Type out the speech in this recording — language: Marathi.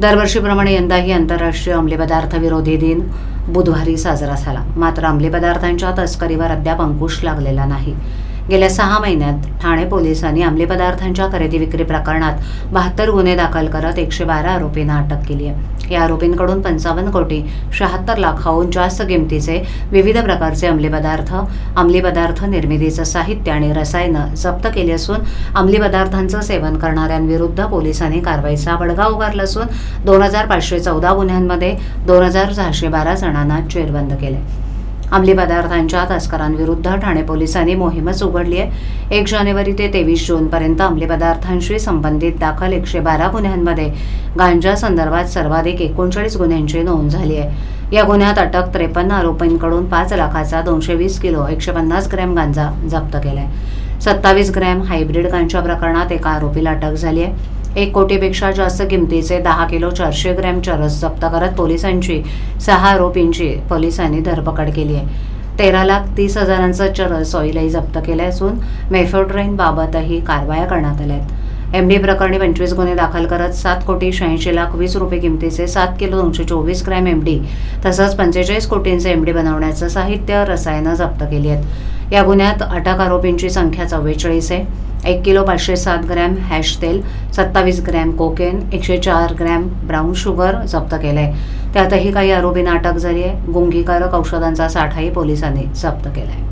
दरवर्षीप्रमाणे यंदाही आंतरराष्ट्रीय अंमली पदार्थ विरोधी दिन बुधवारी साजरा झाला. मात्र अंमलीपदार्थांच्या तस्करीवर अद्याप अंकुश लागलेला नाही. गेल्या सहा महिन्यात ठाणे पोलिसांनी अंमली पदार्थांच्या खरेदी विक्री प्रकरणात बहात्तर गुन्हे दाखल करत एकशे बारा आरोपींना अटक केली आहे. या आरोपींकडून पंचावन्न कोटी शहात्तर लाखाहून जास्त किमतीचे विविध प्रकारचे अंमली पदार्थ अंमली पदार्थ निर्मितीचं साहित्य आणि रसायनं जप्त केली असून अंमली पदार्थांचं सेवन करणाऱ्यांविरुद्ध पोलिसांनी कारवाईचा बडगा उभारला असून दोन हजार पाचशे चौदा गुन्ह्यांमध्ये दोन हजार सहाशे बारा जणांना चेरबंद केले अंमली पदार्थांच्या तस्करांविरुद्ध ठाणे पोलिसांनी मोहीमच उघडली आहे. एक जानेवारी ते तेवीस जूनपर्यंत अंमली पदार्थांशी संबंधित दाखल एकशे बारा गुन्ह्यांमध्ये गांजा संदर्भात सर्वाधिक एकोणचाळीस गुन्ह्यांची नोंद झाली आहे. या गुन्ह्यात अटक त्रेपन्न आरोपींकडून पाच लाखाचा दोनशे वीस किलो एकशे पन्नास ग्रॅम गांजा जप्त केलाय. सत्तावीस ग्रॅम हायब्रिड गांजा प्रकरणात एका आरोपीला अटक झाली आहे. एक कोटीपेक्षा जास्त किमतीचे दहा किलो चारशे ग्रॅम चरस जप्त करत पोलिसांची सहा आरोपींची पोलिसांनी धरपकड केली आहे. तेरा लाख तीस हजारांचं चरस ऑइलही जप्त केलं असून मेफोड्रेनबाबतही कारवाया करण्यात आल्या आहेत. एम डी प्रकरणी पंचवीस गुन्हे दाखल करत सात कोटी शहाऐंशी लाख वीस रुपये किमतीचे सात किलो दोनशे चोवीस ग्रॅम एम डी तसंच पंचेचाळीस कोटींचे एम डी बनवण्याचं साहित्य रसायनं जप्त केली आहेत. या गुन्ह्यात अटक आरोपींची संख्या चव्वेचाळीस आहे. एक किलो पाचशे सात ग्रॅम हॅश तेल सत्तावीस ग्रॅम कोकेन एकशे चार ग्रॅम ब्राऊन शुगर जप्त केलं आहे त्यातही काही आरोपींना अटक झाली आहे. गुंगीकारक औषधांचा साठाही पोलिसांनी जप्त केला आहे